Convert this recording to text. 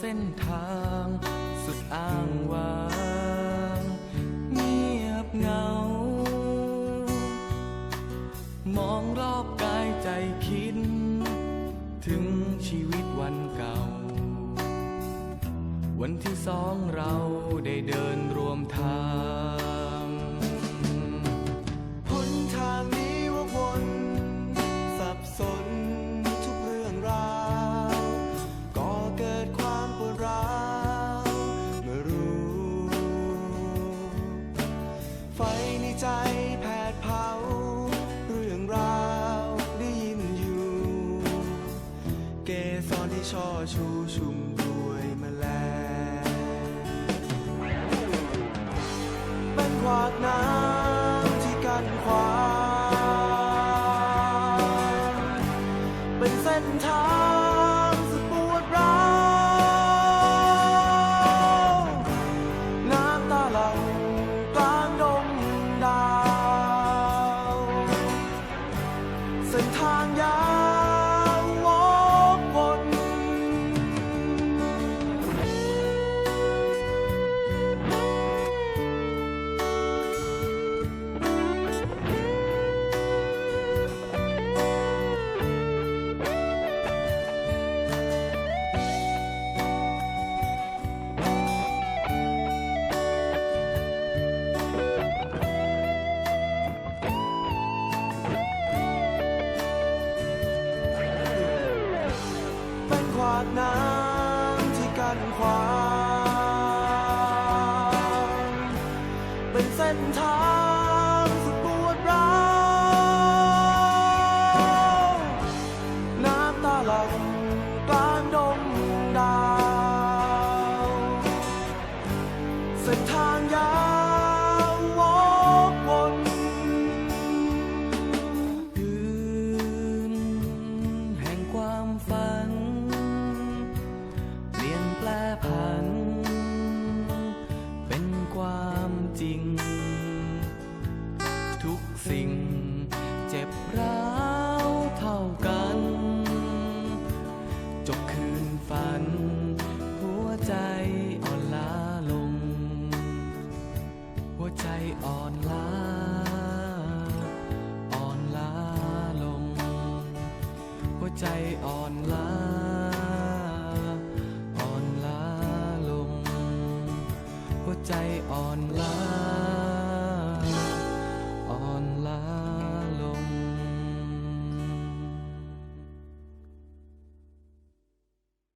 เส้นทาง สุดอ้างว้าง เงียบเงา มองรอบกายใจคิด ถึงชีวิตวันเก่า วันที่สองเราได้เดินรวมทาง cho. าดน้ำที่กั้นความเป็นเส้นทาง ใจอ่อนล้า อ่อนล้าลง หัวใจอ่อนล้า